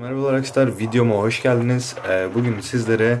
Merhaba arkadaşlar videoma hoş geldiniz. Ee, bugün sizlere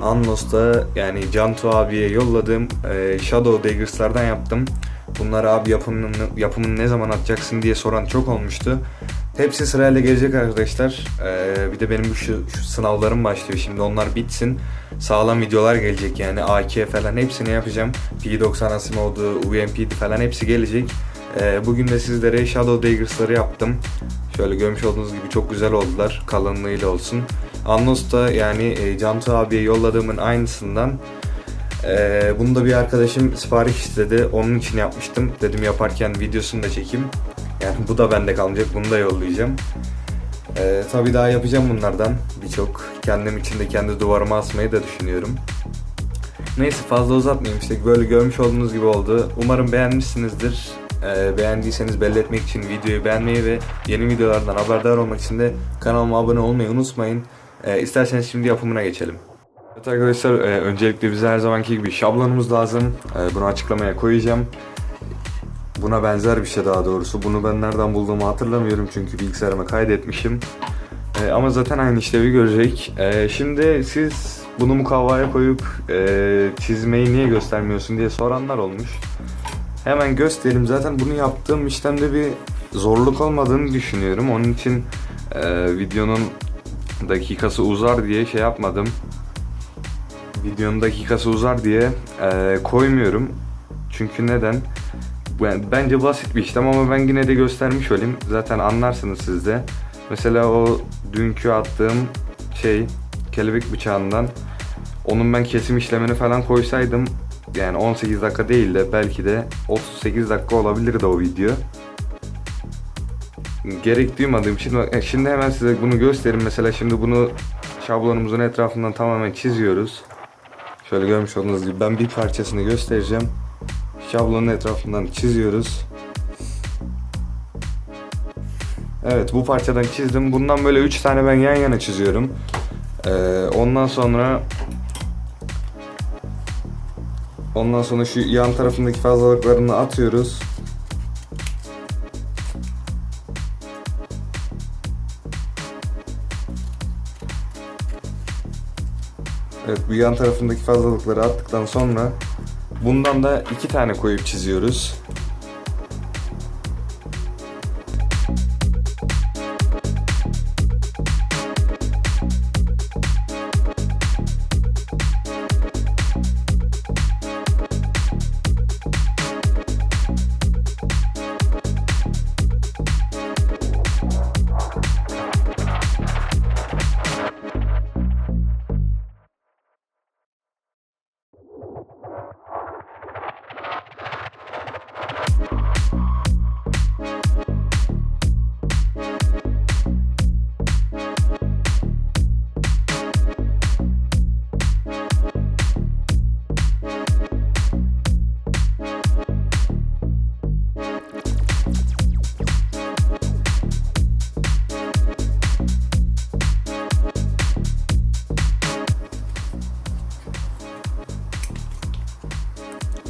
Anlos'ta yani Cantu abiye yolladığım e, Shadow Daggers'lardan yaptım. Bunları abi yapımını, yapımını ne zaman atacaksın diye soran çok olmuştu. Hepsi sırayla gelecek arkadaşlar. Ee, bir de benim şu, şu sınavlarım başlıyor şimdi onlar bitsin. Sağlam videolar gelecek yani AK falan hepsini yapacağım. P90 Asimov'du, UMP'di falan hepsi gelecek. Ee, bugün de sizlere Shadow Daggers'ları yaptım. Şöyle görmüş olduğunuz gibi çok güzel oldular. Kalınlığıyla olsun. Annos'ta yani e, Cantu abiye yolladığımın aynısından e, bunu da bir arkadaşım sipariş istedi. Onun için yapmıştım. Dedim yaparken videosunu da çekeyim. Yani bu da bende kalmayacak. Bunu da yollayacağım. E, tabii daha yapacağım bunlardan birçok. Kendim için de kendi duvarıma asmayı da düşünüyorum. Neyse fazla uzatmayayım işte böyle görmüş olduğunuz gibi oldu. Umarım beğenmişsinizdir. Ee, beğendiyseniz belli etmek için videoyu beğenmeyi ve yeni videolardan haberdar olmak için de kanalıma abone olmayı unutmayın. Ee, isterseniz şimdi yapımına geçelim. Evet arkadaşlar e, öncelikle bize her zamanki gibi şablonumuz lazım. E, bunu açıklamaya koyacağım. Buna benzer bir şey daha doğrusu. Bunu ben nereden bulduğumu hatırlamıyorum çünkü bilgisayarıma kaydetmişim. E, ama zaten aynı işlevi görecek. E, şimdi siz bunu mukavvaya koyup e, çizmeyi niye göstermiyorsun diye soranlar olmuş. Hemen göstereyim. Zaten bunu yaptığım işlemde bir zorluk olmadığını düşünüyorum. Onun için e, videonun dakikası uzar diye şey yapmadım. Videonun dakikası uzar diye e, koymuyorum. Çünkü neden? Ben- Bence basit bir işlem ama ben yine de göstermiş olayım. Zaten anlarsınız siz de. Mesela o dünkü attığım şey kelebek bıçağından onun ben kesim işlemini falan koysaydım yani 18 dakika değil de belki de 38 dakika olabilirdi o video. Gerek duymadığım için e, şimdi hemen size bunu göstereyim. Mesela şimdi bunu şablonumuzun etrafından tamamen çiziyoruz. Şöyle görmüş olduğunuz gibi ben bir parçasını göstereceğim. Şablonun etrafından çiziyoruz. Evet bu parçadan çizdim. Bundan böyle 3 tane ben yan yana çiziyorum. Ee, ondan sonra Ondan sonra şu yan tarafındaki fazlalıklarını atıyoruz. Evet bu yan tarafındaki fazlalıkları attıktan sonra bundan da iki tane koyup çiziyoruz.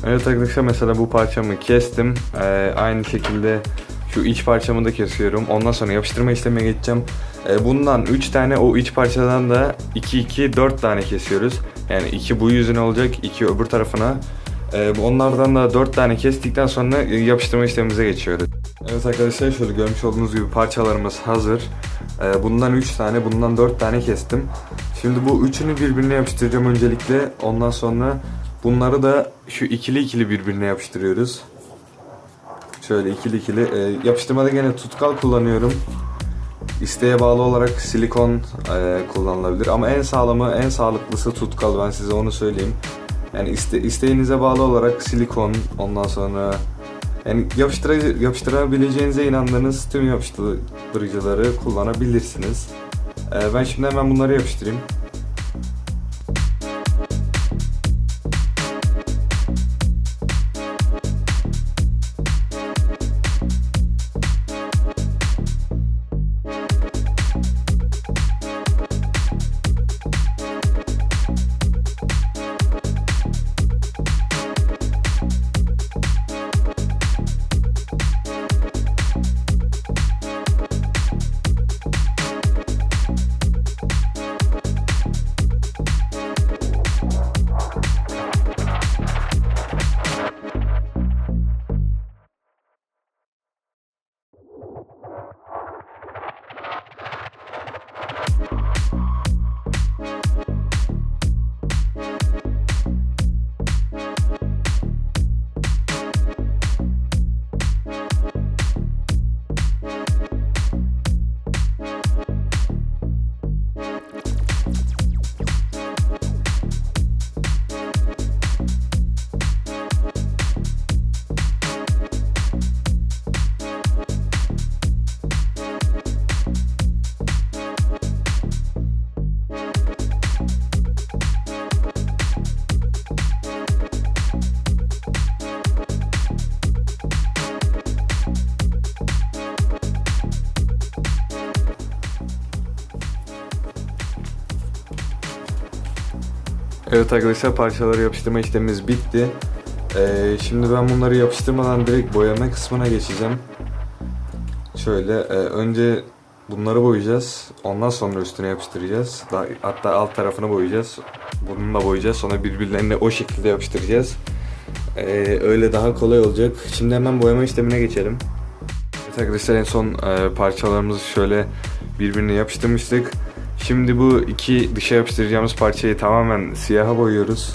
Evet arkadaşlar mesela bu parçamı kestim. Ee, aynı şekilde şu iç parçamı da kesiyorum. Ondan sonra yapıştırma işlemine geçeceğim. Ee, bundan 3 tane o iç parçadan da 2 2 4 tane kesiyoruz. Yani 2 bu yüzüne olacak, 2 öbür tarafına. Ee, onlardan da 4 tane kestikten sonra yapıştırma işlemimize geçiyoruz. Evet arkadaşlar şöyle görmüş olduğunuz gibi parçalarımız hazır. Ee, bundan 3 tane, bundan 4 tane kestim. Şimdi bu üçünü birbirine yapıştıracağım öncelikle. Ondan sonra bunları da şu ikili ikili birbirine yapıştırıyoruz. Şöyle ikili ikili. Ee, yapıştırmada gene tutkal kullanıyorum. İsteğe bağlı olarak silikon e, kullanılabilir ama en sağlamı, en sağlıklısı tutkal ben size onu söyleyeyim. Yani iste, isteğinize bağlı olarak silikon, ondan sonra yani yapıştırıcı, yapıştırabileceğinize inandığınız tüm yapıştırıcıları kullanabilirsiniz. Ee, ben şimdi hemen bunları yapıştırayım. Evet arkadaşlar parçaları yapıştırma işlemimiz bitti. Ee, şimdi ben bunları yapıştırmadan direkt boyama kısmına geçeceğim. Şöyle e, önce bunları boyayacağız. Ondan sonra üstüne yapıştıracağız. Daha, hatta alt tarafını boyayacağız. Bununla boyayacağız. Sonra birbirlerine o şekilde yapıştıracağız. Ee, öyle daha kolay olacak. Şimdi hemen boyama işlemine geçelim. Evet arkadaşlar en son e, parçalarımızı şöyle birbirine yapıştırmıştık. Şimdi bu iki dışa yapıştıracağımız parçayı tamamen siyaha boyuyoruz.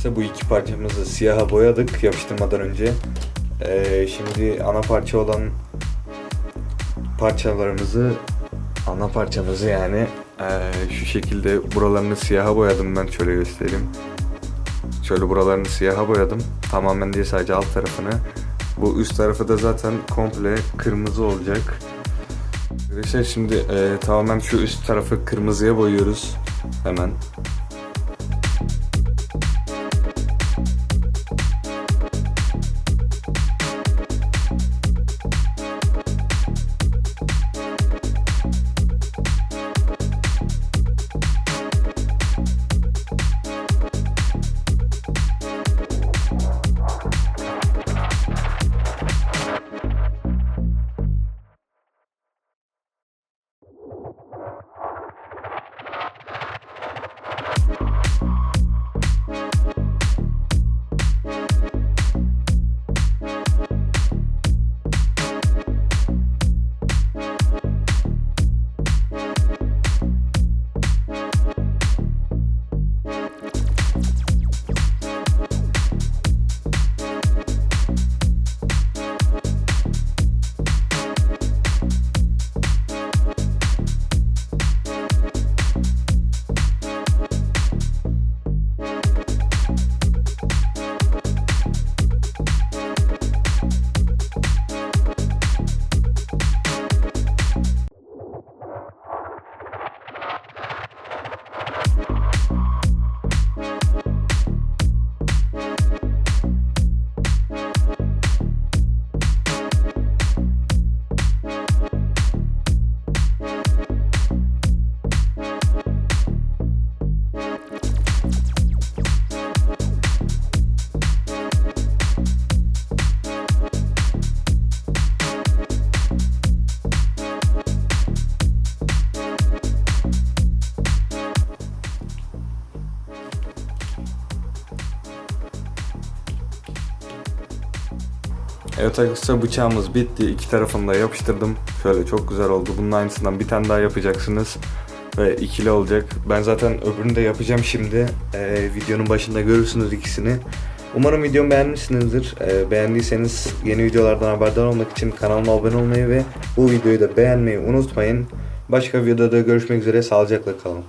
İşte bu iki parçamızı siyaha boyadık yapıştırmadan önce. Ee, şimdi ana parça olan parçalarımızı ana parçamızı yani ee, şu şekilde buralarını siyaha boyadım ben şöyle göstereyim. Şöyle buralarını siyaha boyadım. Tamamen değil sadece alt tarafını. Bu üst tarafı da zaten komple kırmızı olacak. Arkadaşlar şimdi ee, tamamen şu üst tarafı kırmızıya boyuyoruz. Hemen. Evet arkadaşlar bıçağımız bitti. İki tarafını da yapıştırdım. Şöyle çok güzel oldu. Bunun aynısından bir tane daha yapacaksınız. Ve ikili olacak. Ben zaten öbürünü de yapacağım şimdi. Ee, videonun başında görürsünüz ikisini. Umarım videomu beğenmişsinizdir. Ee, beğendiyseniz yeni videolardan haberdar olmak için kanalıma abone olmayı ve bu videoyu da beğenmeyi unutmayın. Başka videoda görüşmek üzere. Sağlıcakla kalın.